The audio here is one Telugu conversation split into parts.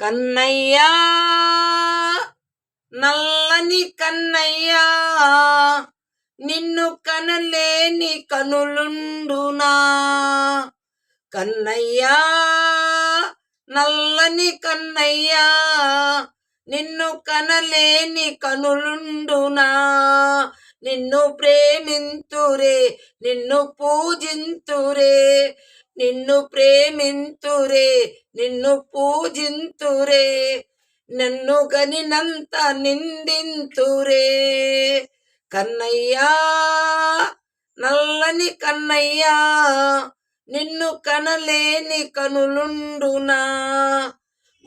కన్నయ్యా! నల్లని కన్నయ్యా! నిన్ను కనలేని కనులుండునా? కన్నయ్యా! నల్లని కన్నయ్యా! నిన్ను కనలేని కనులుండునా? నిన్ను ప్రేమింతురే నిన్ను పూజింతురే నిన్ను ప్రేమింతురే నిన్ను పూజింతురే నన్ను గనినంత నిందింతురే. కన్నయ్యా నల్లని కన్నయ్యా నిన్ను కనలేని కనులుండునా?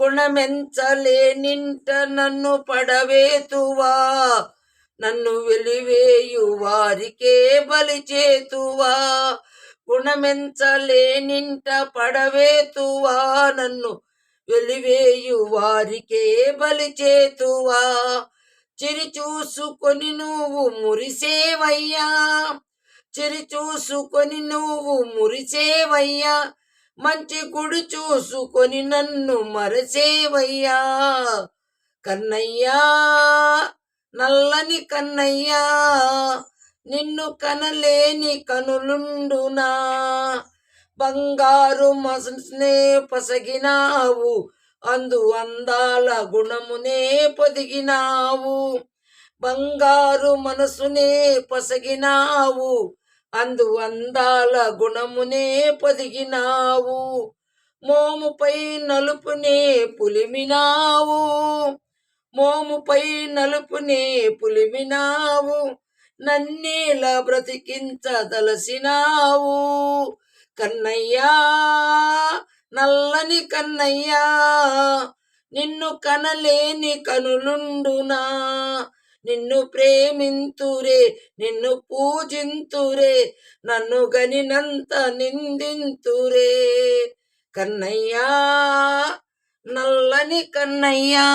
గుణమెంచలేనింట నన్ను పడవేతువా? నన్ను వెలివేయు వారికే బలి చేతువా గుణమెంచలేనింట పడవేతువా నన్ను వెలివేయు వారికే బలిచేతువా. చిరి చూసుకొని నువ్వు మురిసేవయ్యా. చిరి చూసుకొని నువ్వు మురిసేవయ్యా. మంచి గుడి చూసుకొని నన్ను మరసేవయ్యా కన్నయ్యా నల్లని కన్నయ్యా. నిన్ను కనలేని కనులుండునా? బంగారు మసనే పసగినావు అందు అందాల గుణమునే పొదిగినావు. బంగారు మనసునే పసగినావు అందు అందాల గుణమునే పొదిగినావు. మోముపై నలుపునే పులిమినావు మోముపై నలుపునే పులిమినావు. నన్నేల బ్రతికించదలసినావు. కన్నయ్యా నల్లని కన్నయ్యా నిన్ను కనలేని కనులుండునా? నిన్ను ప్రేమింతురే నిన్ను పూజింతురే నన్ను గనినంత నిందింతురే. కన్నయ్యా నల్లని కన్నయ్యా